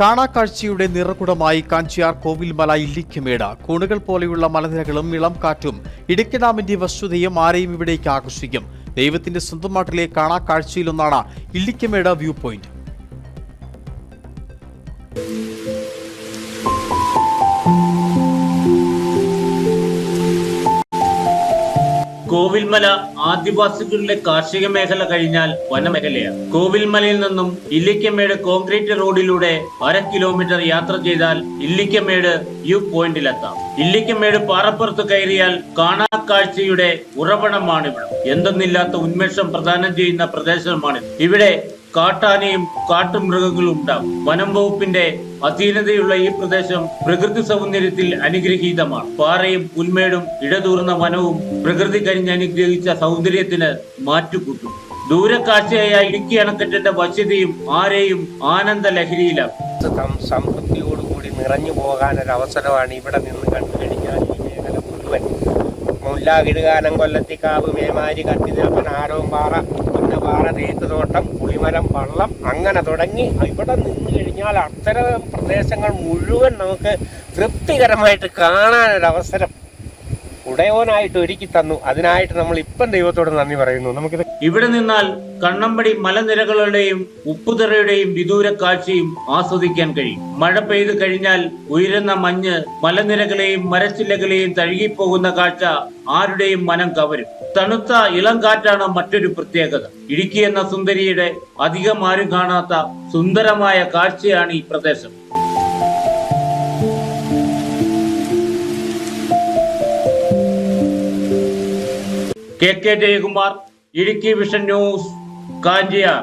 കാണാക്കാഴ്ചയുടെ നിറകുടമായി കാഞ്ചിയാർ കോവിൽമല ഇല്ലിക്കുമേട്. കൂണുകൾ പോലെയുള്ള മലനിരകളും ഇളം കാറ്റും ഇടുക്കി ഡാമിന്റെ വസ്തുതയും ആരെയും ഇവിടേക്ക് ആകർഷിക്കും. ദൈവത്തിന്റെ സ്വന്തം നാട്ടിലെ കാണാക്കാഴ്ചയിലൊന്നാണ് ഇല്ലിക്കമേട് വ്യൂ പോയിന്റ്. കോവിൽമല ആദിവാസികളുടെ കാർഷിക മേഖല കഴിഞ്ഞാൽ വനമേഖലയാണ്. കോവിൽമലയിൽ നിന്നും ഇല്ലിക്കമേട് കോൺക്രീറ്റ് റോഡിലൂടെ അര കിലോമീറ്റർ യാത്ര ചെയ്താൽ ഇല്ലിക്കമേട് വ്യൂ പോയിന്റിലെത്താം. ഇല്ലിക്കമേട് പാറപ്പുറത്ത് കയറിയാൽ കാണാക്കാഴ്ചയുടെ ഉറവിടമാണ് ഇവിടെ എന്തെന്നില്ലാത്ത ഉന്മേഷം പ്രദാനം ചെയ്യുന്ന പ്രദേശമാണിത്. ഇവിടെ കാട്ടാനയും കാട്ടുമൃഗങ്ങളും ഉണ്ടാകും വനം വകുപ്പിന്റെ അധീനതയുള്ള ഈ പ്രദേശം പ്രകൃതി സൗന്ദര്യത്തിൽ അനുഗ്രഹീതമാണ്. പാറയും പുൽമേടും ഇടതൂർന്ന വനവും പ്രകൃതി കരിഞ്ഞ് അനുഗ്രഹിച്ച സൗന്ദര്യത്തിന് മാറ്റുകൂട്ടും. ദൂരക്കാഴ്ചയായ ഇടുക്കി അണക്കെട്ടിന്റെ വശ്യതയും ആരെയും ആനന്ദ ലഹരിയിലാക്കും സമൃദ്ധിയോടുകൂടി നിറഞ്ഞു പോകാനൊരു അവസരമാണ് ഇവിടെ നിന്ന് കണ്ടു കഴിഞ്ഞാൽ ഈ മേഖല മുഴുവൻ. മുല്ലാകിടുകാനം കൊല്ലത്തിക്കാവ് മേമാരി കത്തിനിൽപ്പൻ ആരവും പാറ പാറ തേക്കുതോട്ടം പുളിമരം വള്ളം അങ്ങനെ തുടങ്ങി. ഇവിടെ നിന്ന് കഴിഞ്ഞാൽ അത്തരം പ്രദേശങ്ങൾ മുഴുവൻ നമുക്ക് തൃപ്തികരമായിട്ട് കാണാനൊരു അവസരം ഉടയോനായിട്ട് ഒരുക്കി തന്നു. അതിനായിട്ട് നമ്മൾ ഇപ്പം ദൈവത്തോട് നന്ദി പറയുന്നു. നമുക്കിത് ഇവിടെ നിന്നാൽ കണ്ണമ്പടി മലനിരകളുടെയും ഉപ്പുതറയുടെയും വിദൂര കാഴ്ചയും ആസ്വദിക്കാൻ കഴിയും. മഴ പെയ്തു കഴിഞ്ഞാൽ ഉയരുന്ന മഞ്ഞ് മലനിരകളെയും മരച്ചില്ലകളെയും തഴുകിപ്പോകുന്ന കാഴ്ച ആരുടെയും മനം കവരും. തണുത്ത ഇളം കാറ്റാണ് മറ്റൊരു പ്രത്യേകത. ഇടുക്കി എന്ന സുന്ദരിയുടെ അധികം ആരും കാണാത്ത സുന്ദരമായ കാഴ്ചയാണ് ഈ പ്രദേശം. K K Jayakumar Idukki vision news Kanchiyar.